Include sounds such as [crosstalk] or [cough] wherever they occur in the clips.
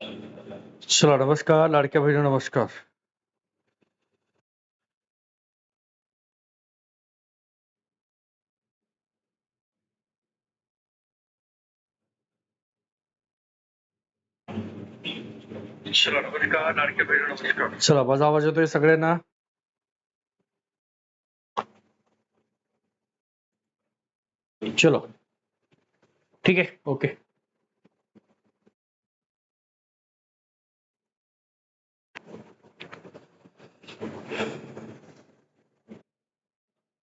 चला नमस्कार लाडक्या बहिणी नमस्कार। चला नमस्कार लाडक्या बहिणी नमस्कार। चला माझा आवाज़ येतोय सगळ्यांना चलो। ठीक है ओके।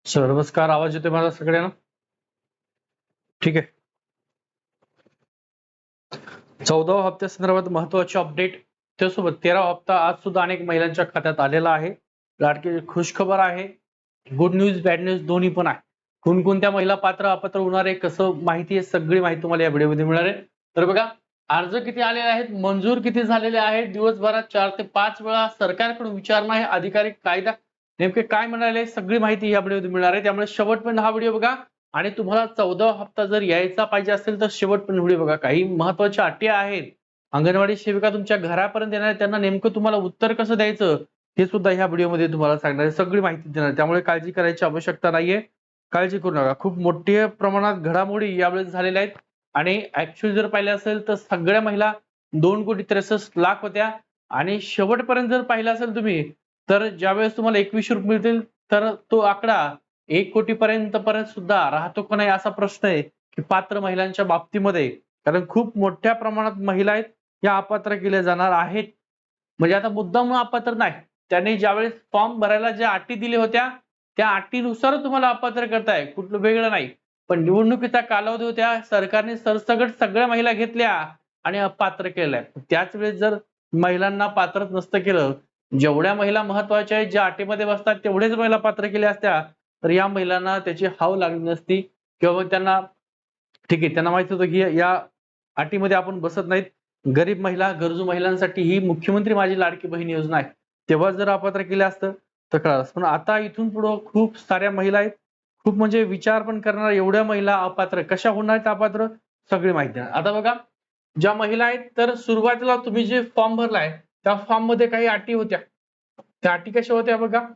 सर नमस्कार. आवाज येतोय मला सगळ्यांना? ठीक आहे. चौदावा हप्त्या संदर्भात महत्त्वाचे अपडेट त्यासोबत तेरावा हप्ता आज सुद्धा अनेक महिलांच्या खात्यात आलेला आहे. लाडकी खुशखबर आहे. गुड न्यूज बॅड न्यूज दोन्ही पण आहे. कोणकोणत्या महिला पात्र अपात्र होणार आहे कसं माहिती आहे सगळी माहिती तुम्हाला या व्हिडिओमध्ये मिळणार आहे. तर बघा अर्ज किती आलेले आहेत मंजूर किती झालेले आहेत दिवसभरात चार ते पाच वेळा सरकारकडून विचारणा आहे अधिकारी कायदा नेमके काय म्हणाले सगळी माहिती या व्हिडिओमध्ये मिळणार आहे. त्यामुळे शेवटपर्यंत हा व्हिडिओ बघा. आणि तुम्हाला चौदा हप्ता जर यायचा पाहिजे असेल तर शेवटपर्यंत व्हिडिओ बघा. काही महत्त्वाच्या अटी आहेत. अंगणवाडी सेविका तुमच्या घरापर्यंत येणार त्यांना नेमकं तुम्हाला उत्तर कसं द्यायचं हे सुद्धा ह्या व्हिडिओमध्ये तुम्हाला सांगणार आहे. सगळी माहिती देणार त्यामुळे काळजी करायची आवश्यकता नाहीये. काळजी करू नका. खूप मोठ्या प्रमाणात घडामोडी यावेळेस झालेल्या आहेत. आणि ऍक्च्युअली जर पाहिलं असेल तर सगळ्या महिला दोन कोटी त्रेसष्ट लाख होत्या. आणि शेवटपर्यंत जर पाहिलं असेल तुम्ही तर ज्यावेळेस तुम्हाला एकवीसशे रुपये मिळतील तर तो आकडा एक कोटी पर्यंत पर्यंत सुद्धा राहतो का नाही असा प्रश्न आहे की पात्र महिलांच्या बाबतीमध्ये. कारण खूप मोठ्या प्रमाणात महिला आहेत या अपात्र केल्या जाणार आहेत. म्हणजे आता मुद्दाम अपात्र नाही. त्यांनी ज्यावेळेस फॉर्म भरायला ज्या अटी दिल्या होत्या त्या अटीनुसार तुम्हाला अपात्र करताय. कुठलं वेगळं नाही. पण निवडणुकीचा कालावधी होत्या सरकारने सरसगट सगळ्या महिला घेतल्या आणि अपात्र केल्या. त्याच वेळेस जर महिलांना पात्रच नसतं केलं जेवढ्या महिला महत्त्वाच्या आहेत ज्या अटीमध्ये बसतात तेवढेच महिला पात्र केल्या असत्या. तर या महिलांना त्याची हाव लागली नसती. किंवा त्यांना ठीक आहे त्यांना माहीत होतं की या अटीमध्ये आपण बसत नाहीत. गरीब महिला गरजू महिलांसाठी ही मुख्यमंत्री माझी लाडकी बहीण योजना आहे. तेव्हा जर अपात्र केलं असतं तर कळलं असतं. पण आता इथून पुढं खूप साऱ्या महिला आहेत. खूप म्हणजे विचार पण करणार एवढ्या महिला अपात्र. कशा होणार आहेत अपात्र? सगळी माहिती आता बघा ज्या महिला आहेत तर सुरुवातीला तुम्ही जे फॉर्म भरलाय त्या फॉर्ममध्ये काही अटी होत्या. त्या अटी कशा होत्या बघा?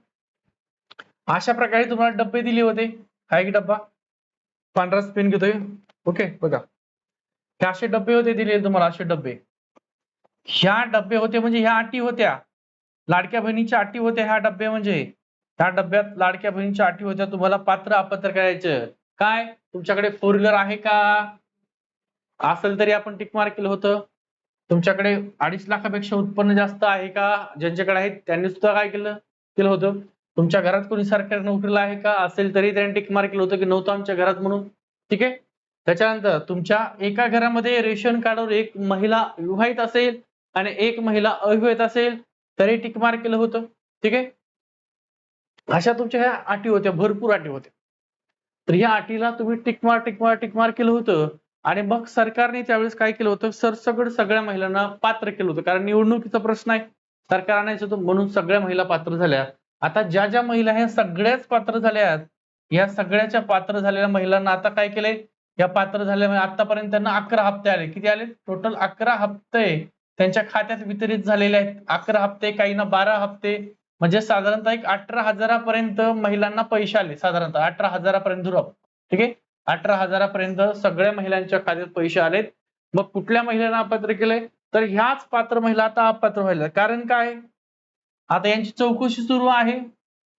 अशा प्रकारे तुम्हाला डब्बे दिले होते. हा एक डब्बा. पांढरा स्पिन घेतोय. ओके बघा. हे असे डब्बे होते दिले तुम्हाला असे डब्बे. ह्या डब्बे होते म्हणजे ह्या अटी होत्या. लाडक्या बहिणीच्या अटी होत्या ह्या डब्बे म्हणजे. ह्या डब्यात लाडक्या बहिणीच्या अटी होत्या. तुम्हाला पात्र अपात्र करायचं. काय? तुमच्याकडे फोर व्हीलर आहे का? असेल तरी आपण टिक मार्क केलं होतं. तुमच्याकडे अडीच लाखापेक्षा उत्पन्न जास्त आहे का? ज्यांच्याकडे आहे त्यांनी सुद्धा काय केलं? केलं होतं. तुमच्या घरात कोणी सरकारी नोकरीला आहे का? असेल तरी त्यांनी टिक मार्क केलं होतं की नव्हतं आमच्या घरात म्हणून. ठीक आहे? त्याच्यानंतर तुमच्या एका घरामध्ये रेशन कार्डवर एक महिला विवाहित असेल आणि एक महिला अविवाहित असेल तरी टिक मार्क केलं होतं. ठीक आहे? अशा तुमच्या ह्या अटी होत्या भरपूर अटी होत्या. तर ह्या अटीला तुम्ही टिकमार टिकमार टिकमार केलं होतं. आणि मग सरकारने त्यावेळेस काय केलं होतं? सरसगड सगळ्या महिलांना पात्र केलं होतं. कारण निवडणुकीचा प्रश्न आहे. सरकार आणायचं होतं म्हणून सगळ्या महिला पात्र झाल्या. आता ज्या ज्या महिला ह्या सगळ्याच पात्र झाल्या या सगळ्याच्या पात्र झालेल्या महिलांना आता काय केलंय? या पात्र झालेल्या आतापर्यंत त्यांना अकरा हप्ते आले. किती आले? टोटल अकरा हप्ते त्यांच्या खात्यात वितरित झालेले आहेत. अकरा हप्ते काहींना बारा हप्ते. म्हणजे साधारणतः एक अठरा हजारापर्यंत महिलांना पैसे आले. साधारणतः अठरा हजारापर्यंत ठीक आहे? अठरा हजारापर्यंत सगळ्या महिलांच्या खात्यात पैसे आलेत. मग कुठल्या महिलांना अपात्र केलंय? तर ह्याच पात्र महिला आता अपात्र व्हायला कारण काय? आता यांची चौकशी सुरू आहे.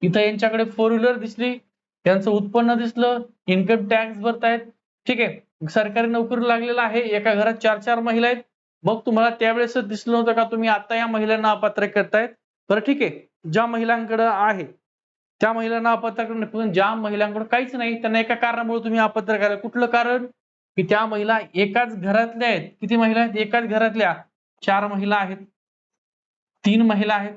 इथं यांच्याकडे फोर व्हीलर दिसली. त्यांचं उत्पन्न दिसलं. इन्कम टॅक्स भरतायत. ठीक आहे. सरकारी नोकरी लागलेला आहे. एका घरात चार चार महिला आहेत. मग तुम्हाला त्यावेळेस दिसलं होतं का तुम्ही आता या महिलांना अपात्र करतायत? बरं ठीक आहे. ज्या महिलांकडे आहे त्या महिलांना अपात्र नाही पण ज्या महिलांकडून काहीच नाही त्यांना एका कारणामुळे तुम्ही अपत्र करा कुठलं कारण? की त्या महिला एकाच घरातल्या आहेत. किती महिला आहेत? एकाच घरातल्या. चार महिला आहेत. तीन महिला आहेत.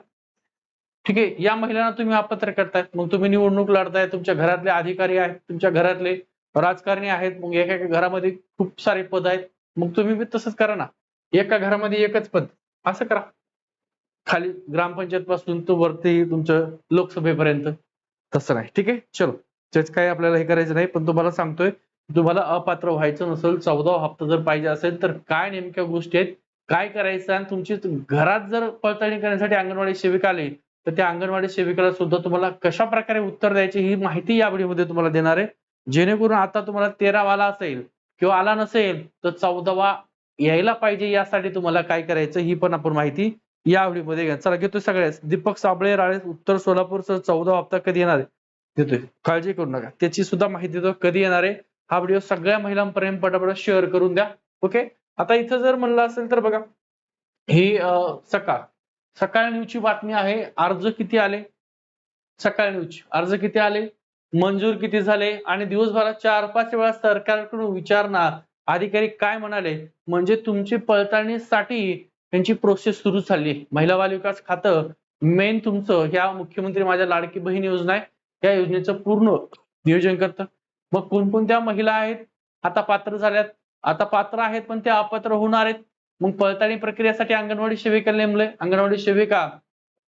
ठीक आहे? या महिलांना तुम्ही अपत्र करतायत. मग तुम्ही निवडणूक लढताय. तुमच्या घरातले अधिकारी आहेत. तुमच्या घरातले राजकारणी आहेत. मग एका एका घरामध्ये खूप सारे पद आहेत. मग तुम्ही बी तसंच करा ना. एका घरामध्ये एकच पद. असं करा. खाली ग्रामपंचायत पासून तो वरती तुमचं लोकसभेपर्यंत. तसं नाही. ठीक आहे? चलो. त्याच काय आपल्याला हे करायचं नाही पण तुम्हाला सांगतोय तुम्हाला अपात्र व्हायचं नसेल चौदा हप्ता जर पाहिजे असेल तर काय नेमक्या गोष्टी आहेत? काय करायचं? आणि तुमची घरात जर पडताळणी करण्यासाठी अंगणवाडी सेविका आली तर त्या अंगणवाडी सेविकाला सुद्धा तुम्हाला कशा प्रकारे उत्तर द्यायची ही माहिती या व्हिडिओमध्ये तुम्हाला देणार आहे. जेणेकरून आता तुम्हाला तेरावा आला असेल किंवा आला नसेल तर चौदावा यायला पाहिजे यासाठी तुम्हाला काय करायचं ही पण आपण माहिती या व्हिडिओमध्ये घ्या चला घेतोय सगळ्याच. दीपक साबळे राळे उत्तर सोलापूर सर चौदा हप्ता कधी येणार आहे? देतोय काळजी करू नका. त्याची सुद्धा माहिती देतो कधी येणार आहे? हा व्हिडिओ सगळ्या महिलांपर्यंत पटापट शेअर करून द्या. ओके आता इथं जर म्हणलं असेल तर बघा ही सकाळ. सकाळ न्यूजची बातमी आहे अर्ज किती आले? सकाळ न्यूज अर्ज किती आले? मंजूर किती झाले? आणि दिवसभरात चार पाच वेळा सरकारकडून विचारणार अधिकारी काय म्हणाले? म्हणजे तुमची पडताळणीसाठी त्यांची प्रोसेस सुरू झाली. महिला बाल विकास खातं मेन तुमचं ह्या मुख्यमंत्री माझ्या लाडकी बहीण योजना आहे. या योजनेचं पूर्ण नियोजन करतं मग कोणकोणत्या महिला आहेत? आता पात्र झाल्यात. आता पात्र आहेत पण त्या अपात्र होणार आहेत. मग पडताळणी प्रक्रियेसाठी अंगणवाडी सेविका नेमले. अंगणवाडी सेविका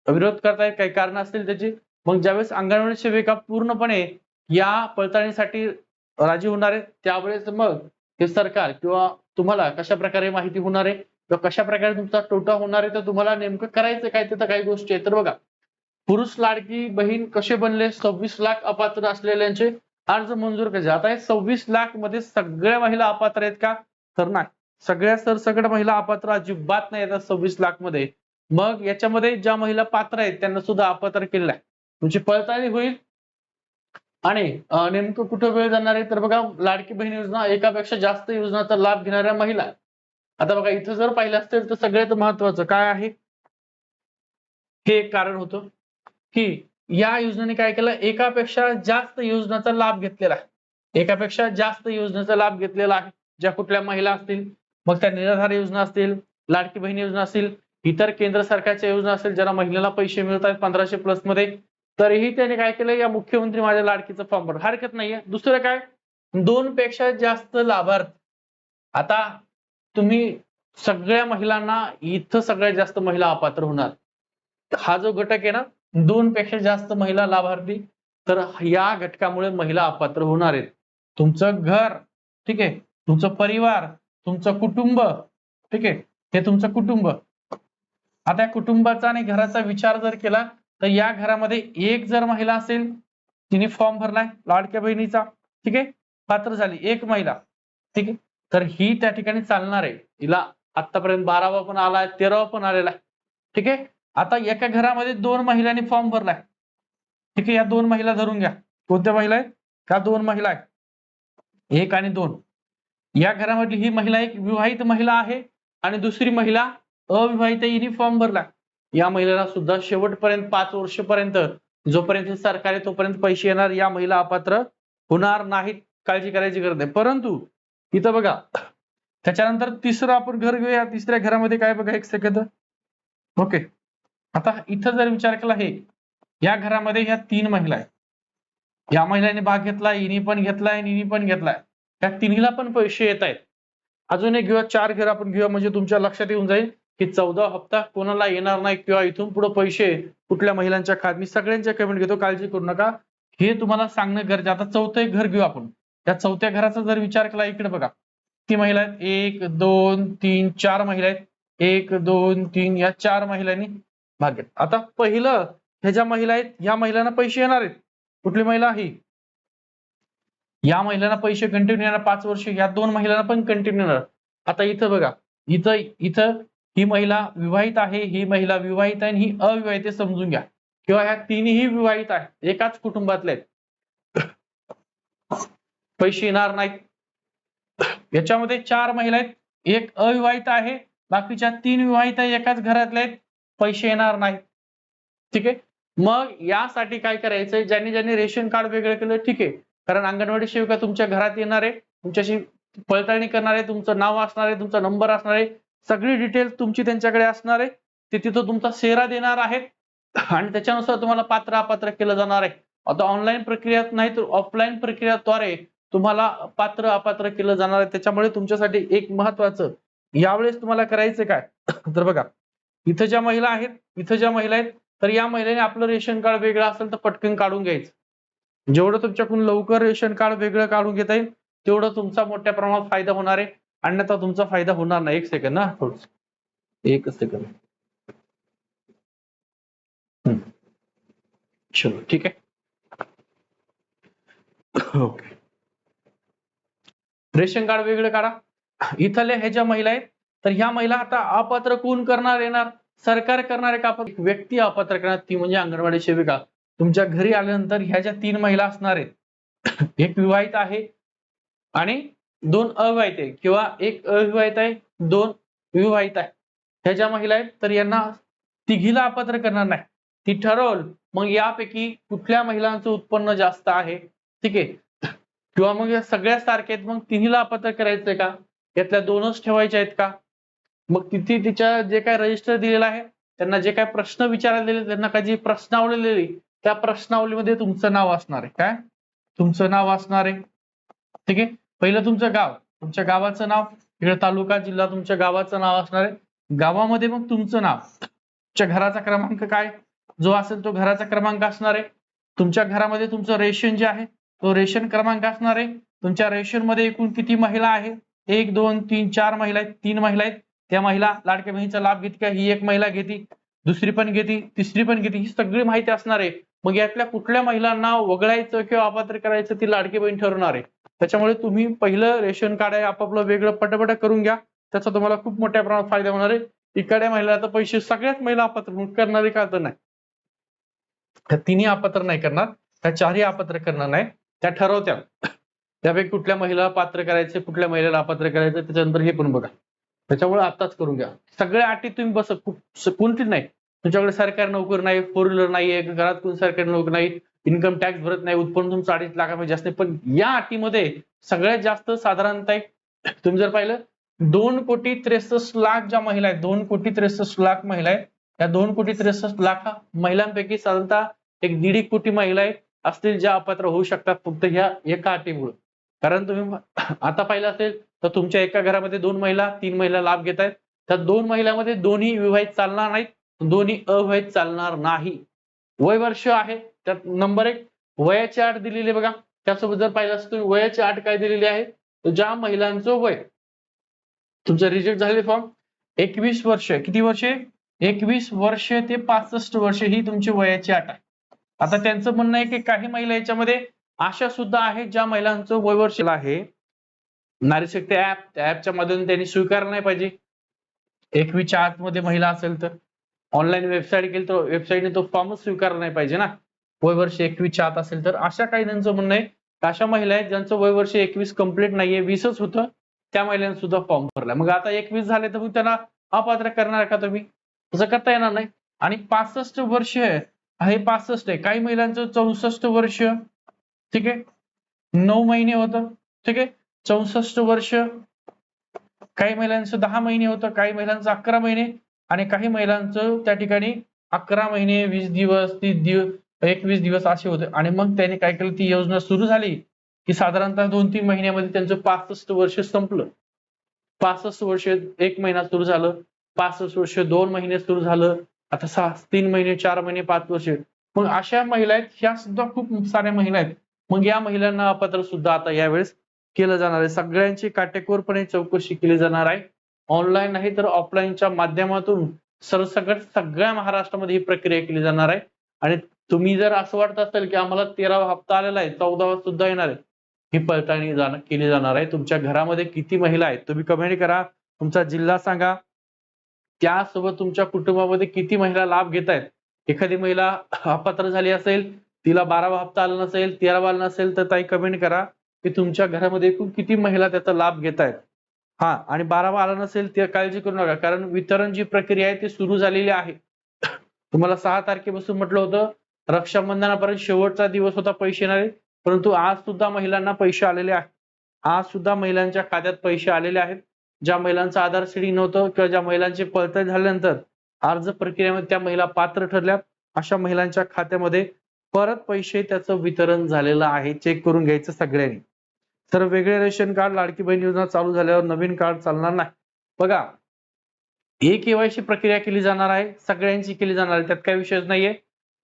विरोध करतायत काही कारण असतील त्याची. मग ज्यावेळेस अंगणवाडी सेविका पूर्णपणे या पडताळणीसाठी राजी होणार आहे त्यावेळेस मग हे सरकार किंवा तुम्हाला कशा प्रकारे माहिती होणार आहे? किंवा कशा प्रकारे तुमचा तोटा होणार आहे तर तुम्हाला नेमकं करायचं काय तिथं काही गोष्टी आहेत. तर बघा पुरुष लाडकी बहीण कसे बनले? सव्वीस लाख अपात्र असलेल्यांचे अर्ज मंजूर कसे? आता हे सव्वीस लाखमध्ये सगळ्या महिला अपात्र आहेत का? तर नाही. सगळ्या सरसकट महिला अपात्र अजिबात नाही येतात सव्वीस लाखमध्ये मग याच्यामध्ये ज्या महिला पात्र आहेत त्यांना सुद्धा अपात्र केलेलं आहे. तुमची पडताळणी होईल. आणि नेमकं कुठं वेळ जाणार आहे? तर बघा लाडकी बहीण योजना एकापेक्षा जास्त योजनाचा लाभ घेणाऱ्या महिला आता बघा इथं जर पाहिलं असेल तर सगळ्यात महत्वाचं काय आहे? हे एक कारण होतं की या योजनेने काय केलं? एकापेक्षा जास्त योजनाचा लाभ घेतलेला आहे. एकापेक्षा जास्त योजनेचा लाभ घेतलेला आहे. ज्या कुठल्या महिला असतील मग त्या निराधार योजना असतील लाडकी बहीण योजना असतील इतर केंद्र सरकारच्या योजना असेल ज्यांना महिलेला पैसे मिळत आहेत पंधराशे प्लसमध्ये तरीही त्याने काय केलं? या मुख्यमंत्री माझ्या लाडकीचं फॉर्म भर हरकत नाहीये. दुसरं काय? दोन पेक्षा जास्त लाभार्थी. आता तुम्ही सगळ्या महिलांना इथं सगळ्यात जास्त महिला अपात्र होणार. हा जो घटक आहे ना दोन पेक्षा जास्त महिला लाभार्थी तर या घटकामुळे महिला अपात्र होणार आहेत. तुमचं घर ठीक आहे. तुमचं परिवार तुमचं कुटुंब ठीक आहे. हे तुमचं कुटुंब. आता या कुटुंबाचा आणि घराचा विचार जर केला तर या घरामध्ये एक जर महिला असेल तिने फॉर्म भरलाय लाडक्या बहिणीचा ठीक आहे. पात्र झाली एक महिला ठीक आहे. तर ही त्या ठिकाणी चालणार आहे. तिला आतापर्यंत बारावा पण आलाय तेरावा पण आलेला आहे. ठीक आहे? आता एका घरामध्ये दोन महिलांनी फॉर्म भरलाय ठीक आहे? या दोन महिला धरून घ्या. कोणत्या महिला आहेत? ह्या दोन महिला आहेत. एक आणि दोन. या घरामधली ही महिला एक विवाहित महिला आहे आणि दुसरी महिला अविवाहित हिने फॉर्म भरला या महिलेला सुद्धा शेवटपर्यंत पाच वर्षपर्यंत जोपर्यंत सरकार आहे तोपर्यंत पैसे येणार या महिला अपात्र होणार नाहीत. काळजी करायची गरज नाही. परंतु इथं बघा. त्याच्यानंतर तिसरं आपण घर घेऊया. तिसऱ्या घरामध्ये काय बघा एक सेकंद ओके आता इथं जर विचार केला हे या घरामध्ये ह्या तीन महिला आहेत. या महिलांनी भाग घेतलाय हिनी पण घेतलाय हिनी पण घेतलाय. या तिन्हीला पण पैसे येत आहेत. अजून एक घेऊया चार घर आपण घेऊया म्हणजे तुमच्या लक्षात येऊन जाईल की चौदा हप्ता कोणाला येणार नाही किंवा इथून पुढे पैसे कुठल्या महिलांच्या खात मी सगळ्यांच्या कमेंट घेतो काळजी करू नका. हे तुम्हाला सांगणं गरजे आता चौथं एक घर घेऊ आपण. त्या चौथ्या घराचा जर विचार केला इकडे बघा. किती महिला आहेत एक दोन तीन चार महिला आहेत. एक दोन तीन या चार महिलांनी भाग घेतला. आता पहिलं ह्या ज्या महिला आहेत या महिलांना पैसे येणार आहेत. कुठली महिला? आहे या महिलांना पैसे कंटिन्यू येणार पाच वर्ष या दोन महिलांना पण कंटिन्यू येणार. आता इथं बघा इथं इथं ही महिला विवाहित आहे ही महिला विवाहित आहे आणि ही अविवाहित आहे समजून घ्या. किंवा ह्या तिन्ही विवाहित आहेत एकाच कुटुंबातल्या आहेत. पैसे येणार नाहीत. याच्यामध्ये चार महिला आहेत. एक अविवाहित आहे. बाकीच्या तीन विवाहित एकाच घरातल्या आहेत. पैसे येणार नाहीत. ठीक आहे? मग यासाठी काय करायचंय? ज्यांनी ज्यांनी रेशन कार्ड वेगळं केलं ठीक आहे. कारण अंगणवाडी सेविका तुमच्या घरात येणार आहे. तुमच्याशी पडताळणी करणार आहे. तुमचं नाव असणार आहे. तुमचा नंबर असणार आहे. सगळी डिटेल्स तुमची त्यांच्याकडे असणार आहे. ते तिथं तुमचा सेरा देणार आहेत. आणि त्याच्यानुसार तुम्हाला पात्र अपात्र केलं जाणार आहे. आता ऑनलाईन प्रक्रियात नाही तर ऑफलाईन प्रक्रियाद्वारे तुम्हाला पात्र अपात्र केलं जाणार आहे. त्याच्यामुळे तुमच्यासाठी एक महत्वाचं यावेळेस तुम्हाला करायचं काय? [coughs] तर बघा इथं ज्या महिला आहेत इथं ज्या महिला आहेत तर या महिलेने आपलं रेशन कार्ड वेगळं असेल तर पटकन काढून घ्यायचं. जेवढं तुमच्याकडून लवकर रेशन कार्ड वेगळं काढून घेता येईल तेवढं तुमचा मोठ्या प्रमाणात फायदा होणार आहे. अन्यथा तुमचा फायदा होणार नाही. एक सेकंड ना थोडस. एक सेकंद चलो ठीक आहे. [coughs] ओके रेशन कार्ड वेगळं काढा. इथल्या ह्या ज्या महिला आहेत तर ह्या महिला आता अपात्र कोण करणार येणार? सरकार करणार आहे का? व्यक्ती अपात्र करणार ती म्हणजे अंगणवाडी सेविका. तुमच्या घरी आल्यानंतर ह्या ज्या तीन महिला असणार आहेत एक विवाहित आहे आणि दोन अविवाहित आहे. किंवा एक अविवाहित आहे दोन विवाहित आहे. ह्या ज्या महिला आहेत तर यांना तिघीला अपात्र करणार नाही. ती ठरवल मग यापैकी कुठल्या महिलांचं उत्पन्न जास्त आहे? ठीक आहे. किंवा मग या सगळ्या सारख्या आहेत मग तिन्हीला अपात्र करायचंय का? यातल्या दोनच ठेवायच्या आहेत का? मग तिथे तिच्या जे काय रजिस्टर दिलेलं आहे त्यांना जे काय प्रश्न विचारायला दिले त्यांना काही जी प्रश्नावली दिली त्या प्रश्नावलीमध्ये तुमचं नाव असणार आहे. काय? तुमचं नाव असणार आहे. ठीक आहे? पहिलं तुमचं गाव. तुमच्या गावाचं नाव. इकडे तालुका जिल्हा तुमच्या गावाचं नाव असणार आहे. गावामध्ये मग तुमचं नाव. तुमच्या घराचा क्रमांक काय? जो असेल तो घराचा क्रमांक असणार आहे. तुमच्या घरामध्ये तुमचं रेशन जे आहे तो रेशन क्रमांक असणार आहे. तुमच्या रेशनमध्ये एकूण किती महिला आहे एक दोन तीन चार महिला आहेत तीन महिला आहेत. त्या महिला लाडक्या बहिणीचा लाभ घेत का ही एक महिला घेते दुसरी पण घेते तिसरी पण घेते ही सगळी माहिती असणार आहे. मग यातल्या कुठल्या महिलांना वगळायचं किंवा अपात्र करायचं ती लाडकी बहीण ठरवणार आहे. त्याच्यामुळे तुम्ही पहिलं रेशन कार्ड आहे आपापलं वेगळं पटापट करून घ्या. त्याचा तुम्हाला खूप मोठ्या प्रमाणात फायदा होणार आहे. इकडे महिला तर पैसे सगळ्याच महिला अपात्र करणारे का तर नाही. तिन्ही अपात्र नाही करणार. त्या चारही अपात्र करणार नाही. त्या ठरवत्या. त्यापैकी कुठल्या महिला पात्र करायचे कुठल्या महिलेला अपात्र करायचं त्याच्यानंतर हे पण बघा. त्याच्यामुळे आताच करून घ्या. सगळ्या अटी तुम्ही बस कोणतीच नाही. तुमच्याकडे सरकारी नोकरी नाही फोर व्हीलर नाही घरात कोण सरकारी नोकरी नाही इन्कम टॅक्स भरत नाही उत्पन्न तुमचं अडीच लाखापेक्षा जास्त नाही. पण या अटीमध्ये सगळ्यात जास्त साधारणतः तुम्ही जर पाहिलं दोन कोटी त्रेसष्ट लाख ज्या महिला आहेत दोन कोटी त्रेसष्ट लाख महिला आहेत या दोन कोटी त्रेसष्ट लाख महिलांपैकी साधारणतः एक दीड एक कोटी महिला आहेत असतील ज्या अपात्र होऊ शकतात फक्त ह्या एका अटीमुळे. कारण तुम्ही आता पाहिलं असेल तर तुमच्या एका घरामध्ये दोन महिला तीन महिला लाभ घेत आहेत. त्या दोन महिलामध्ये दोन्ही विवाहित चालणार नाहीत दोन्ही अविवाहित चालणार नाही. वय वर्ष आहे त्यात नंबर एक वयाची आठ दिलेली आहे बघा. त्यासोबत जर पाहिलं असतं तुम्ही वयाची आठ काय दिलेली आहे? तर ज्या महिलांचं वय तुमचं रिजेक्ट झालेले फॉर्म एकवीस वर्ष किती वर्षे? एकवीस वर्ष ते पासष्ट वर्ष ही तुमची वयाची आठ आहे. आता त्यांचं म्हणणं आहे की काही महिला याच्यामध्ये अशा सुद्धा आहेत ज्या महिलांचं वय आहे. नारी शक्ती ऍप त्या ऍपच्या माध्यमातून त्यांनी स्वीकारलं नाही पाहिजे. एकवीसच्या आतमध्ये महिला असेल तर. ऑनलाईन वेबसाईट केली तर वेबसाईटने तो फॉर्मच स्वीकार नाही पाहिजे ना. वय वर्ष एकवीसच्या आत असेल तर. अशा काही त्यांचं म्हणणं आहे अशा महिला आहेत ज्यांचं वय वर्ष एकवीस कंप्लीट नाहीये वीसच होतं. त्या महिलांनी सुद्धा फॉर्म भरला. मग आता एकवीस झाले तर मग त्यांना अपात्र करणार का तुम्ही? तसं करता येणार नाही. आणि पासष्ट वर्ष हे पासष्ट आहे. काही महिलांचं चौसष्ट वर्ष ठीक आहे? नऊ महिने होतं ठीक आहे? चौसष्ट वर्ष काही महिलांचं दहा महिने होतं काही महिलांचं अकरा महिने आणि काही महिलांचं त्या ठिकाणी अकरा महिने वीस दिवस तीस दिवस एकवीस दिवस असे होते. आणि मग त्याने काय केलं? ती योजना सुरू झाली की साधारणतः दोन तीन महिन्यामध्ये त्यांचं पासष्ट वर्ष संपलं. पासष्ट वर्ष एक महिना सुरू झालं. पासष्ट वर्ष दोन महिने सुरू झालं. आता सहा तीन महिने चार महिने पाच वर्ष. मग अशा महिला आहेत ह्या सुद्धा खूप साऱ्या महिला आहेत. मग या महिलांना अपात्र सुद्धा आता यावेळेस केलं जाणार आहे. सगळ्यांची काटेकोरपणे चौकशी केली जाणार आहे. ऑनलाईन नाही तर ऑफलाईनच्या माध्यमातून सरसकट सगळ्या महाराष्ट्रामध्ये ही प्रक्रिया केली जाणार आहे. आणि तुम्ही जर असं वाटत असेल की आम्हाला तेरावा हप्ता आलेला आहे चौदावा सुद्धा येणार आहे. ही पडताळणी केली जाणार आहे. तुमच्या घरामध्ये किती महिला आहेत तुम्ही कमेंट करा. तुमचा जिल्हा सांगा. त्यासोबत तुमच्या कुटुंबामध्ये किती महिला लाभ घेत आहेत? एखादी महिला अपात्र झाली असेल तिला बारावा हप्ता आला नसेल तेरावा आला नसेल तर ताई कमेंट करा की तुमच्या घरामध्ये एकूण किती महिला त्याचा लाभ घेत आहेत? हा आणि बारावा आला नसेल ते काळजी करू नका कारण वितरण जी प्रक्रिया आहे ती सुरू झालेली आहे. तुम्हाला सहा तारखेपासून म्हटलं होतं रक्षाबंधनापर्यंत शेवटचा दिवस होता पैसे येणारे परंतु आज सुद्धा महिलांना पैसे आलेले आहेत. आज सुद्धा महिलांच्या खात्यात पैसे आलेले आहेत. ज्या महिलांचं आधार सीडी नव्हतं किंवा ज्या महिलांची पडताळणी झाल्यानंतर अर्ज प्रक्रियेमध्ये त्या महिला पात्र ठरल्या अशा महिलांच्या खात्यामध्ये परत पैसे त्याचं वितरण झालेलं आहे चेक करून घ्यायचं सगळ्यांनी. तर वेगळे रेशन कार्ड लाडकी बहीण योजना चालू झाल्यावर नवीन कार्ड चालणार नाही. बघा ए केवायसी प्रक्रिया केली जाणार आहे सगळ्यांची केली जाणार आहे त्यात काही विषयच नाहीये.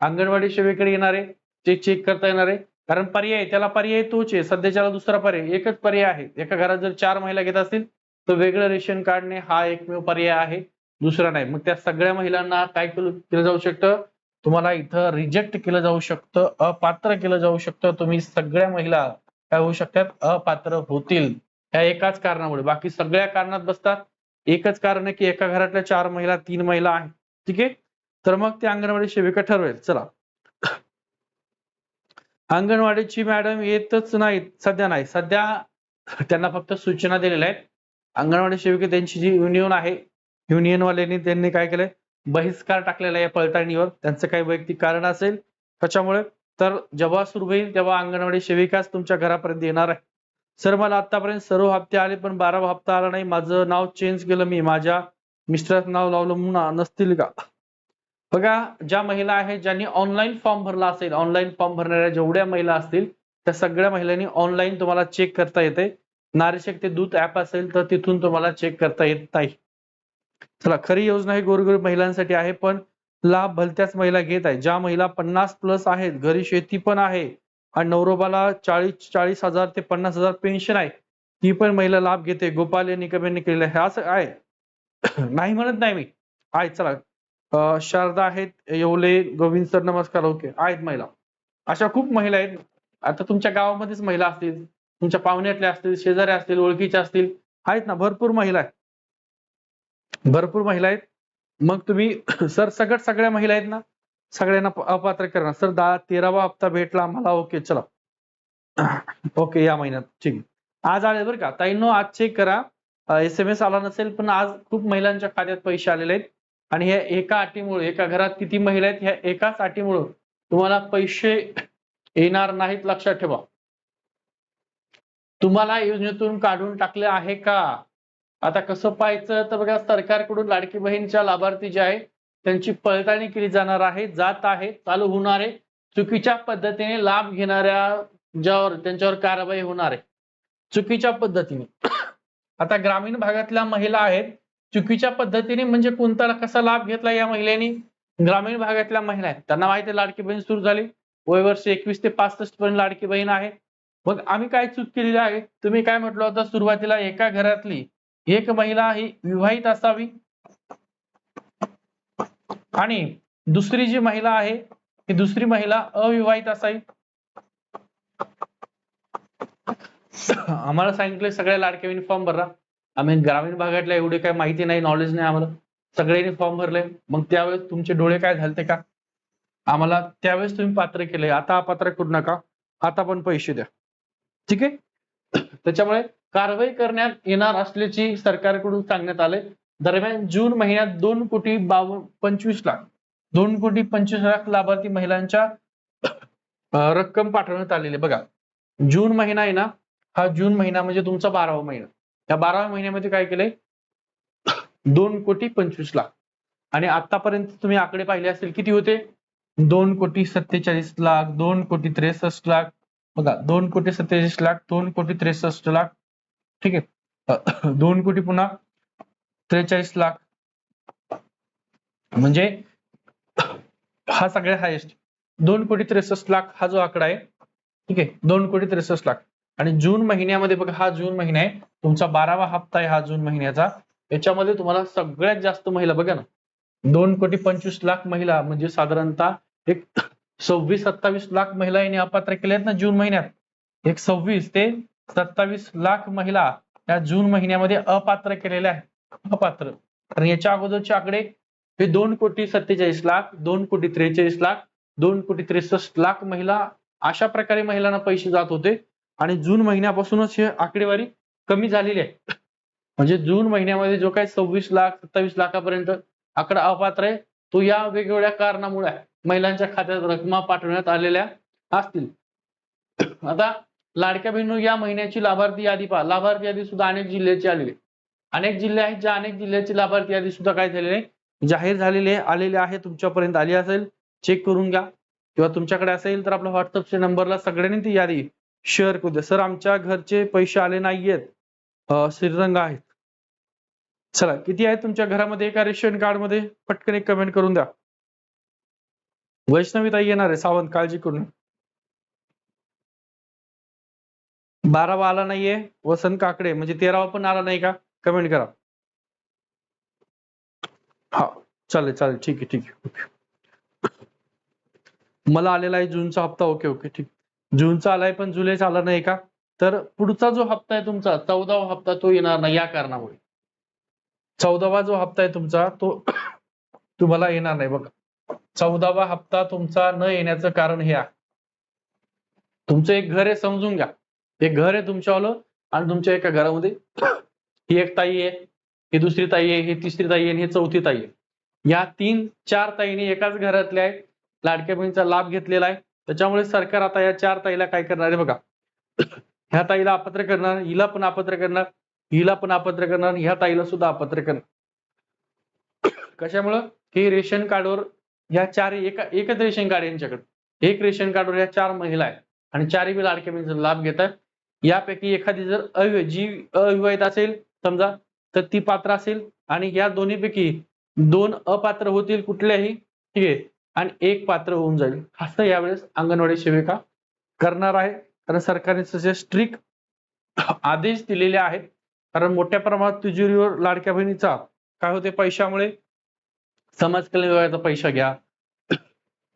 अंगणवाडी सेवेकडे येणार आहे ते चेक करता येणार आहे. कारण पर्याय त्याला पर्याय तोच आहे सध्याच्याला दुसरा पर्याय एकच पर्याय आहे. एका घरात जर चार महिला घेत असतील तर वेगळं रेशन कार्डने हा एकमेव पर्याय आहे. दुसरा नाही. मग त्या सगळ्या महिलांना काय केलं जाऊ शकतं? तुम्हाला इथं रिजेक्ट केलं जाऊ शकतं अपात्र केलं जाऊ शकतं. तुम्ही सगळ्या महिला काय होऊ शकतात? अपात्र होतील. ह्या एकाच कारणामुळे. बाकी सगळ्या कारणात बसतात. एकच कारण आहे की एका घरातल्या चार महिला तीन महिला आहेत. ठीक आहे? तर मग ते अंगणवाडी सेविका ठरवेल. चला. अंगणवाडीची मॅडम येतच नाहीत. सध्या नाही. सध्या त्यांना फक्त सूचना दिलेल्या आहेत. अंगणवाडी सेविका त्यांची जी युनियन आहे युनियन वाल्यांनी त्यांनी काय केलंय? बहिष्कार टाकलेला आहे या पडताळणीवर त्यांचं काही वैयक्तिक कारण असेल त्याच्यामुळे तर जेव्हा सुरू होईल तेव्हा अंगणवाडी सेविकाच तुमच्या घरापर्यंत येणार आहे. सर मला आतापर्यंत सर्व हप्ते आले पण बारावा हप्ता आला नाही. माझं नाव चेंज केलं मी. माझ्या मिस्टरांचं नाव लावलं म्हणून नसतील का? बघा ज्या महिला आहेत ज्यांनी ऑनलाईन फॉर्म भरला असेल ऑनलाईन फॉर्म भरणाऱ्या जेवढ्या महिला असतील त्या सगळ्या महिलांनी ऑनलाईन तुम्हाला चेक करता येते. नारीशक्ती दूत ऍप असेल तर तिथून तुम्हाला चेक करता येत नाही. चला खरी योजना ही गोरगरीब महिलांसाठी आहे पण लाभ भलत्याच महिला घेत आहे. ज्या महिला पन्नास प्लस आहेत घरी शेती पण आहे आणि नवरोबाला चाळीस चाळीस हजार ते पन्नास हजार पेन्शन आहे ती पण महिला लाभ घेते. गोपाल यांनी कमेंट केलेलं आहे. असं आहे. [coughs] नाही म्हणत नाही मी. आहे चला. शारदा आहेत येवले गोविंद सर नमस्कार. ओके. आहेत महिला. अशा खूप महिला आहेत. आता तुमच्या गावामध्येच महिला असतील. तुमच्या पाहुण्यातल्या असतील शेजारी असतील ओळखीच्या असतील आहेत ना भरपूर महिला आहेत. भरपूर महिला आहेत. मग तुम्ही [clears throat] सर सगळ्यात सगळ्या महिला आहेत ना सगळ्यांना अपात्र करणार सर दहा तेरावा हप्ता भेटला आम्हाला ओके चला. [clears throat] ओके या महिन्यात ठीक आज आले बरं का. ताईंनो आज चेक करा एस एम एस आला नसेल पण आज खूप महिलांच्या खात्यात पैसे आलेले आहेत. आणि ह्या एका अटीमुळे एका घरात किती महिला आहेत ह्या एकाच अटीमुळे तुम्हाला पैसे येणार नाहीत लक्षात ठेवा. तुम्हाला योजनेतून काढून टाकले आहे का? आता कसं पाहायचं? तर बघा सरकारकडून लाडकी बहीणच्या लाभार्थी जे आहे त्यांची पडताळणी केली जाणार आहे जात आहे चालू होणार आहे. चुकीच्या पद्धतीने लाभ घेणाऱ्या ज्यावर त्यांच्यावर कारवाई होणार आहे. चुकीच्या पद्धतीने. [coughs] आता ग्रामीण भागातल्या महिला आहेत. चुकीच्या पद्धतीने म्हणजे कोणता कसा लाभ घेतला या महिलेने? ग्रामीण भागातल्या महिला आहेत. त्यांना माहिती लाडकी बहीण सुरू झाली. वय वर्ष एकवीस ते पासष्ट पर्यंत लाडकी बहीण आहे. मग आम्ही काय चूक केलेली आहे? तुम्ही काय म्हटलं होतं? सुरुवातीला एका घरातली एक महिला ही विवाहित असावी. आणि दुसरी जी महिला आहे ही दुसरी महिला अविवाहित असावी. आम्हाला सांगितलं सगळ्या लाडक्या फॉर्म भरा आम्ही ग्रामीण भागातल्या एवढे काही माहिती नाही नॉलेज नाही आम्हाला. सगळ्यांनी फॉर्म भरले. मग त्यावेळेस तुमचे डोळे काय झालते का? आम्हाला त्यावेळेस तुम्ही पात्र केले. आता अपात्र करू नका. आता पण पैसे द्या. ठीक आहे? त्याच्यामुळे कारवाई करण्यात येणार असल्याची सरकारकडून सांगण्यात आले दरम्यान जून महिन्यात दोन कोटी बाव पंचवीस लाख दोन कोटी पंचवीस लाख लाभार्थी महिलांच्या रक्कम पाठवण्यात आलेली आहे. बघा जून महिना आहे ना हा जून महिना म्हणजे तुमचा बारावा महिना. या बाराव्या महिन्यामध्ये काय केलंय? दोन कोटी पंचवीस लाख. आणि आतापर्यंत तुम्ही आकडे पाहिले असेल किती होते? दोन कोटी सत्तेचाळीस लाख दोन कोटी त्रेसष्ट लाख बघा दोन कोटी सत्तेचाळीस लाख दोन कोटी त्रेसष्ट लाख ठीक आहे? [clears throat] दोन कोटी पुन्हा त्रेचाळीस लाख. म्हणजे [clears throat] हा सगळ्यात हायेस्ट दोन कोटी त्रेसष्ट लाख हा जो आकडा आहे ठीक आहे? दोन कोटी त्रेसष्ट लाख. आणि जून महिन्यामध्ये बघा हा जून महिना आहे तुमचा बारावा हप्ता आहे हा जून महिन्याचा. याच्यामध्ये तुम्हाला सगळ्यात जास्त महिला बघा ना. दोन कोटी पंचवीस लाख महिला म्हणजे साधारणतः एक सव्वीस सत्तावीस लाख महिला यांनी अपात्र केल्या आहेत ना जून महिन्यात? एक सव्वीस ते सत्तावीस लाख महिला या जून महिन्यामध्ये अपात्र केलेल्या आहेत. अपात्र. आणि याच्या अगोदरचे आकडे हे दोन कोटी सत्तेचाळीस लाख दोन कोटी त्रेचाळीस लाख दोन कोटी त्रेसष्ट लाख महिला अशा प्रकारे महिलांना पैसे जात होते. आणि जून महिन्यापासूनच हे आकडेवारी कमी झालेली आहे. म्हणजे जून महिन्यामध्ये जो काही सव्वीस लाख सत्तावीस लाखापर्यंत आकडा अपात्र आहे तो या वेगवेगळ्या कारणामुळे आहे. महिलांच्या खात्यात रकमा पाठवण्यात आलेल्या असतील. आता लाडक्या बहिणू या महिन्याची लाभार्थी यादी पहा. लाभार्थी यादी सुद्धा अनेक जिल्ह्याची आलेली अनेक जिल्हे आहेत ज्या अनेक जिल्ह्याची लाभार्थी यादी सुद्धा काय झालेली आहे जाहीर झालेले आलेले आहे तुमच्यापर्यंत आली असेल चेक करून घ्या. किंवा तुमच्याकडे असेल तर आपल्या व्हॉट्सअपच्या नंबरला सगळ्यांनी ती यादी शेअर करू द्या. सर आमच्या घरचे पैसे आले नाहीयेत. श्रीरंग आहेत. चला किती आहेत तुमच्या घरामध्ये एका रेशन कार्डमध्ये? पटकन एक कमेंट करून द्या. वैष्णवीताई येणार आहे सावंत काळजी करू नका. बारावा आला नाहीये वसंत काकडे म्हणजे तेरावा पण आला नाही का? कमेंट करा. हा चालेल चालेल ठीक आहे ठीक आहे ओके. मला आलेला आहे जूनचा हप्ता ओके ओके ठीक. जूनचा आलाय पण जुलैचा आला नाही का? तर पुढचा जो हप्ता आहे तुमचा चौदावा हप्ता तो येणार नाही या कारणामुळे. चौदावा जो हप्ता आहे तुमचा तो [coughs] तुम्हाला येणार नाही बघा. चौदावा हप्ता तुमचा न येण्याचं कारण हे आहे. तुमचं एक घर आहे समजून घ्या. एक घर आहे तुमच्यावालं आणि तुमच्या एका घरामध्ये ही एक ताई आहे ही दुसरी ताई आहे ही तिसरी ताई आहे आणि ही चौथी ताई आहे. या तीन चार ताईने एकाच घरातल्या आहेत. लाडक्या बहिणीचा लाभ घेतलेला आहे. त्याच्यामुळे सरकार आता या चार ताईला काय करणार आहे बघा. ह्या ताईला अपत्र करणार हिला पण अपत्र करणार हिला पण अपत्र करणार ह्या ताईला सुद्धा अपत्र करणार. कशामुळं? हे रेशन कार्डवर ह्या चार एका एकच रेशन कार्ड यांच्याकडे. एक रेशन कार्डवर या चार महिला आहेत. आणि चारही बी लाडक्या बहिणीचा लाभ घेतात यापैकी एखादी जर अवि जी अविवाहित असेल समजा तर ती पात्र असेल. आणि या दोन्हीपैकी दोन अपात्र होतील कुठल्याही ठीक आहे. आणि एक पात्र होऊन जाईल. असं यावेळेस अंगणवाडी सेविका करणार आहे. कारण सरकारने तसे स्ट्रिक्ट आदेश दिलेले आहेत. कारण मोठ्या प्रमाणात तिजोरीवर लाडक्या बहिणीचा काय होते पैशामुळे समाज कल्याण विभागाचा पैसा घ्या.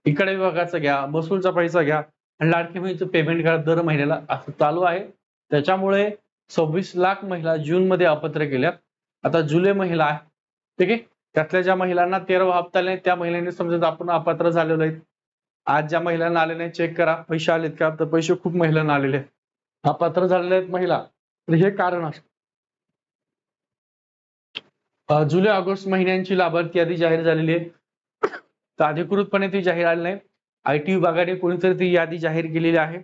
इकडे विभागाचा घ्या महसूलचा पैसा घ्या. आणि लाडकी बहिणीचं पेमेंट करा दर महिन्याला. असं चालू आहे. त्याच्यामुळे सव्वीस लाख महिला जून मध्ये अपात्र केल्या आता जुलै महिला आहे. ठीक आहे? त्यातल्या ज्या महिलांना तेरावा हप्ता आले त्या महिलांनी समजा आपण अपात्र झालेलो आहेत. आज ज्या महिलांना आले नाही चेक करा. पैसे आलेत का? तर पैसे खूप महिलांना आलेले आहेत. अपात्र झालेले आहेत महिला. तर हे कारण असतं. जुलै ऑगस्ट महिन्यांची लाभार्थी यादी जाहीर झालेली आहे. तर अधिकृतपणे ती जाहीर आली नाही. आय टी विभागाने कोणीतरी ती यादी जाहीर केलेली आहे.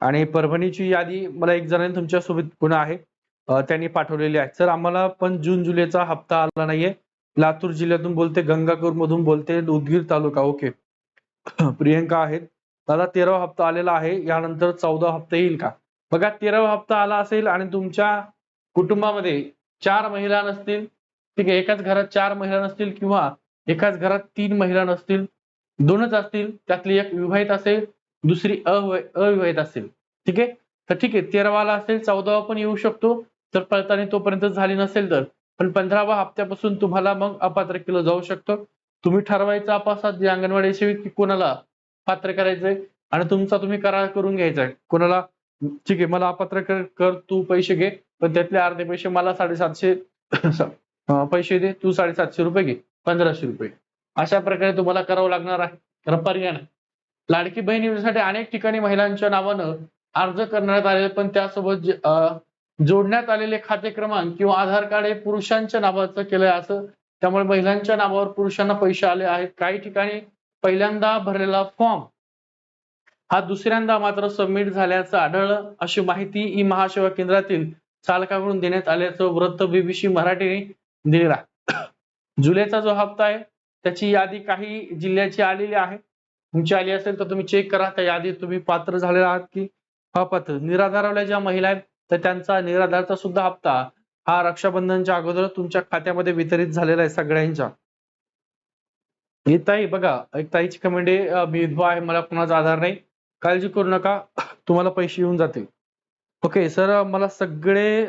आणि परभणीची यादी मला एक जणांनी तुमच्यासोबत पुन्हा आहे. त्यांनी पाठवलेली आहे. सर आम्हाला पण जून जुलैचा हप्ता आला नाहीये. लातूर जिल्ह्यातून बोलते गंगापूर मधून बोलते उदगीर तालुका. ओके. प्रियंका आहेत. दादा तेरावा हप्ता आलेला आहे. यानंतर चौदा हप्ता येईल का? बघा तेरावा हप्ता आला असेल आणि तुमच्या कुटुंबामध्ये चार महिला नसतील ठीक आहे एकाच घरात चार महिला नसतील किंवा एकाच घरात तीन महिला नसतील दोनच असतील त्यातली एक विवाहित असेल दुसरी अविवाहित अविवाहित असेल. ठीक आहे? तर ठीक आहे तेरावाला असेल चौदावा पण येऊ शकतो. तर पळताना तोपर्यंत झाली नसेल तर. पण पंधरावा हप्त्यापासून तुम्हाला मग अपात्र केलं जाऊ शकतं. तुम्ही ठरवायचं आपासात जे अंगणवाडी सेविक की कोणाला पात्र करायचंय आणि तुमचा तुम्ही करार करून घ्यायचा आहे कोणाला ठीक आहे मला अपात्र कर कर तू पैसे घे पण त्यातले अर्धे पैसे मला साडेसातशे पैसे दे तू साडेसातशे रुपये घे पंधराशे रुपये. अशा प्रकारे तुम्हाला करावं लागणार आहे. कारण पर्याय नाही लाडकी बहीण योजनेसाठी अनेक ठिकाणी महिलांच्या नावानं अर्ज करण्यात आले पण त्यासोबत जोडण्यात आलेले खाते क्रमांक किंवा आधार कार्ड हे पुरुषांच्या नावाचं केलंय असं. त्यामुळे महिलांच्या नावावर पुरुषांना पैसे आले आहेत. काही ठिकाणी पहिल्यांदा भरलेला फॉर्म हा दुसऱ्यांदा मात्र सबमिट झाल्याचं आढळलं. अशी माहिती ई महासेवा केंद्रातील चालकाकडून देण्यात आल्याचं वृत्त बीबीसी मराठीने म्हणजे दिलेला जुलैचा जो हप्ता आहे त्याची यादी काही जिल्ह्याची आलेली आहे. तुमची आली असेल तर तुम्ही चेक करा. त्या यादीत तुम्ही पात्र झालेला आहात की अपात्र. निराधारावल्या ज्या महिला आहेत तर त्यांचा निराधारचा सुद्धा हप्ता हा रक्षाबंधनच्या अगोदर तुमच्या खात्यामध्ये वितरित झालेला आहे सगळ्यांच्या. ही ताई बघा एक ताईची कमेंट आहे मी विधवा आहे मला कोणाचा आधार नाही. काळजी करू नका तुम्हाला पैसे येऊन जातील. ओके सर मला सगळे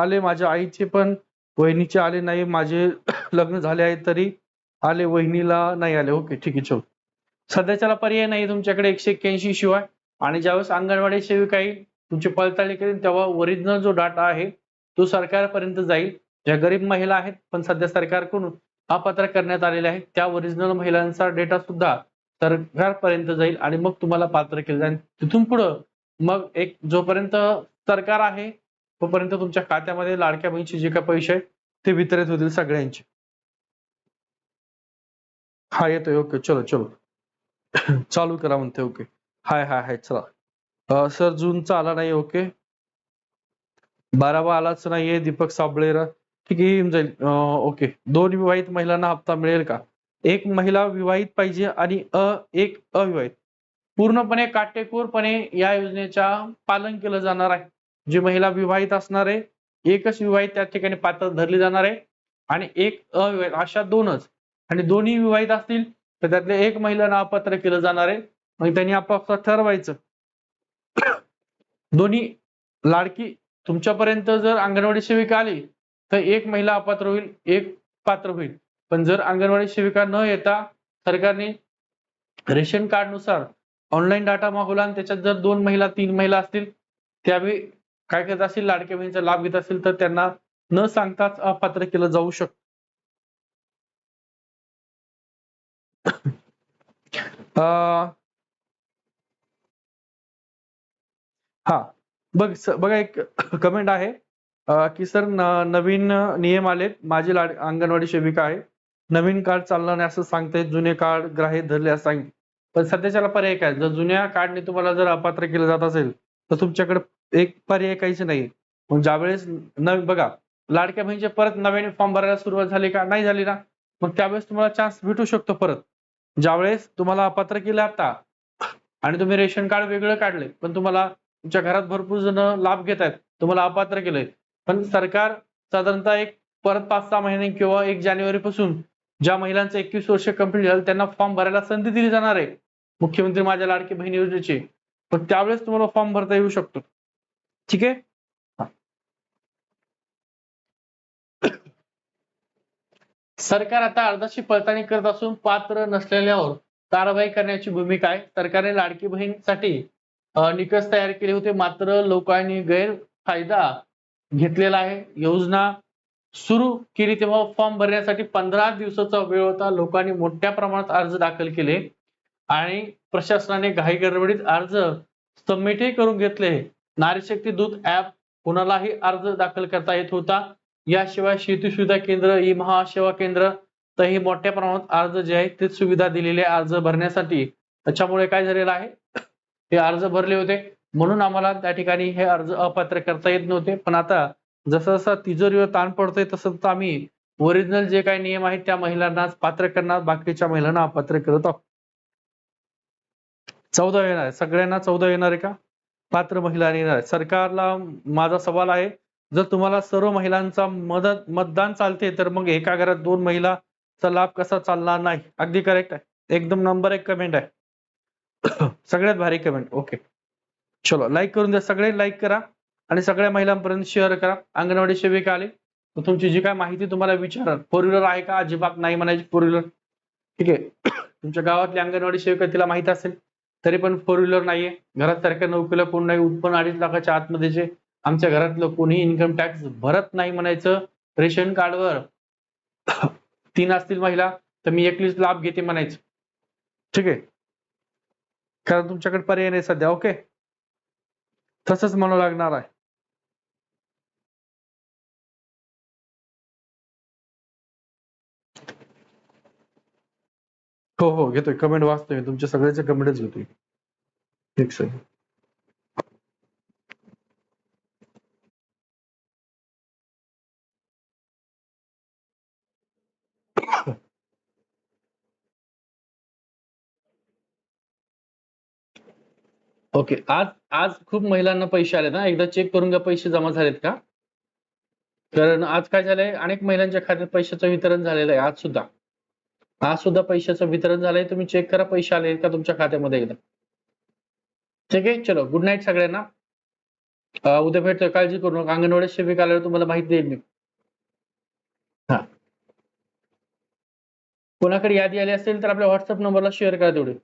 आले माझ्या आईचे पण वहिनीचे आले नाही माझे [coughs] लग्न झाले आहे तरी आले वहिनीला नाही आले. ओके ठीक आहे चल. सध्याच्याला पर्याय नाही तुमच्याकडे एकशे एक्क्याऐंशी शिवाय. आणि ज्यावेळेस अंगणवाडी सेविका येईल तुमची पडताळणी करेल तेव्हा ओरिजिनल जो डाटा आहे तो सरकारपर्यंत जाईल. ज्या गरीब महिला आहेत पण सध्या सरकारकडून अपात्र करण्यात आलेले आहे त्या ओरिजिनल महिलांचा डेटा सुद्धा सरकारपर्यंत जाईल आणि मग तुम्हाला पात्र केलं जाईल. तिथून पुढं मग एक जोपर्यंत सरकार आहे तोपर्यंत तुमच्या खात्यामध्ये लाडक्या बहिणीचे जे काही पैसे आहेत ते वितरित होतील सगळ्यांचे. हा येतोय ओके चलो चलो. चालू करा म्हणते ओके हाय हाय हाय चला. सर जूनचा आला नाही ओके बारावा आलाच नाहीये दीपक साबळेरा. ठीक आहे येऊन जाईल. ओके दोन विवाहित महिलांना हप्ता मिळेल का? एक महिला विवाहित पाहिजे आणि अ एक अविवाहित. पूर्णपणे काटेकोरपणे या योजनेच्या पालन केलं जाणार आहे. जी महिला विवाहित असणार आहे एकच विवाहित त्या ठिकाणी पात्र धरली जाणार आहे आणि एक अविवाहित अशा दोनच. आणि दोन्ही विवाहित असतील तर त्यातल्या एक महिलांना अपात्र केलं जाणार आहे. मग त्यांनी आपापसात ठरवायचं. दोन्ही लाडकी तुमच्यापर्यंत जर अंगणवाडी सेविका आली तर एक महिला अपात्र होईल एक पात्र होईल. पण जर अंगणवाडी सेविका न येता सरकारने रेशन कार्डनुसार ऑनलाईन डाटा मागवला आणि त्याच्यात जर दोन महिला तीन महिला असतील त्यावेळी काय करत असतील लाडक्या बहिणीचा लाभ घेत असतील तर त्यांना न सांगताच अपात्र केलं जाऊ शकतं [coughs] हा बघ बघा एक [coughs] कमेंट आहे. की सर नवीन नियम आलेत. माझी लाड अंगणवाडी सेविका आहे. नवीन कार्ड चालणार नाही असं सांगतायत जुने कार्ड ग्राहक धरले असं सांगितलं पण सध्याच्याला पर्याय काय? जर जुन्या कार्डने तुम्हाला जर अपात्र केलं जात असेल तर तुमच्याकडे एक पर्याय काहीच नाही. पण ज्यावेळेस न बघा लाडक्या बहिणीचे परत नव्याने फॉर्म भरायला सुरुवात झाली का? नाही झाली ना? मग त्यावेळेस तुम्हाला चान्स भेटू शकतो परत. ज्यावेळेस तुम्हाला अपात्र केलं आता आणि तुम्ही रेशन कार्ड वेगळं काढले पण तुम्हाला तुमच्या घरात भरपूर जण लाभ घेत आहेत तुम्हाला अपात्र केलंय. पण सरकार साधारणतः एक परत पाच सहा महिने किंवा एक जानेवारी पासून ज्या महिलांचं एकवीस वर्ष कंप्लीट झालं त्यांना फॉर्म भरायला संधी दिली जाणार आहे. मुख्यमंत्री माझ्या लाडकी बहीण योजनेची. पण त्यावेळेस तुम्हाला फॉर्म भरता येऊ शकतो. ठीक आहे? सरकार आता अर्धाशी पडताळणी करत असून पात्र नसलेल्यावर कारवाई करण्याची भूमिका आहे. सरकारने लाडकी बहीणसाठी निकष तयार केले होते. मात्र लोकांनी गैरफायदा घेतलेला आहे. योजना सुरू केली तेव्हा फॉर्म भरण्यासाठी पंधरा दिवसाचा वेळ होता. लोकांनी मोठ्या प्रमाणात अर्ज दाखल केले आणि प्रशासनाने घाई गडबडीत अर्ज सबमिटही करून घेतले. नारीशक्ती दूत ऍप कुणालाही अर्ज दाखल करता येत होता? याशिवाय शेती सुविधा केंद्र ई महासेवा केंद्र तही मोठ्या प्रमाणात अर्ज जे आहेत ते सुविधा दिलेले अर्ज भरण्यासाठी. त्याच्यामुळे काय झालेलं आहे? हे अर्ज भरले होते. म्हणून आम्हाला त्या ठिकाणी हे अर्ज अपात्र करता येत नव्हते. पण आता जसं जसं तिजोरीवर ताण पडतोय तसं तसं आम्ही ओरिजिनल जे काही नियम आहेत त्या महिलांनाच पात्र करणार. बाकीच्या महिलांना अपात्र करत आहोत. चौदा येणार आहे. सगळ्यांना चौदा येणार आहे का? पात्र महिला येणार सरकारला माझा सवाल आहे जर तुम्हाला सर्व महिलांचा मदत मतदान चालते तर मग एका घरात दोन महिलाचा लाभ कसा चालणार नाही? अगदी करेक्ट आहे. एकदम नंबर एक कमेंट आहे. [coughs] सगळ्यात भारी कमेंट ओके चलो लाईक करून द्या. सगळे लाईक करा आणि सगळ्या महिलांपर्यंत शेअर करा. अंगणवाडी सेविका आली तर तुमची जी काय माहिती तुम्हाला विचारा फोर व्हीलर आहे का? अजिबात नाही म्हणायची. फोर व्हीलर ठीक आहे. [coughs] तुमच्या गावातली अंगणवाडी सेविका तिला माहीत असेल. तरी पण फोर व्हीलर नाहीये. घरात सारख्या नोकरीला कोण नाही? उत्पन्न अडीच लाखाच्या आतमध्ये जे आमच्या घरातलं कोणी इन्कम टॅक्स भरत नाही म्हणायचं. रेशन कार्डवर [coughs] तीन असतील महिला तर मी एकलीच लाभ घेते म्हणायचं. ठीक आहे? कारण तुमच्याकडे पर्याय नाही सध्या ओके? तसंच म्हणू लागणार आहे. हो हो घेतोय. कमेंट वाचतोय तुमच्या सगळ्याचे कमेंटच घेतोय. एक सर ओके आज आज खूप महिलांना पैसे आले ना एकदा चेक करून घ्या पैसे जमा झालेत का? कारण आज काय झालंय? अनेक महिलांच्या खात्यात पैशाचं वितरण झालेलं आहे आज सुद्धा. आज सुद्धा पैशाचं वितरण झालंय तुम्ही चेक करा पैसे आले का तुमच्या खात्यामध्ये एकदा ठीक आहे? चलो गुड नाईट सगळ्यांना. उद्या भेटतोय काळजी करू नका. अंगणवाडी शिबिक आल्यावर तुम्हाला माहिती देईल मी. हा. कोणाकडे यादी आली असेल तर आपल्या व्हॉट्सअप नंबरला शेअर करा तेवढी.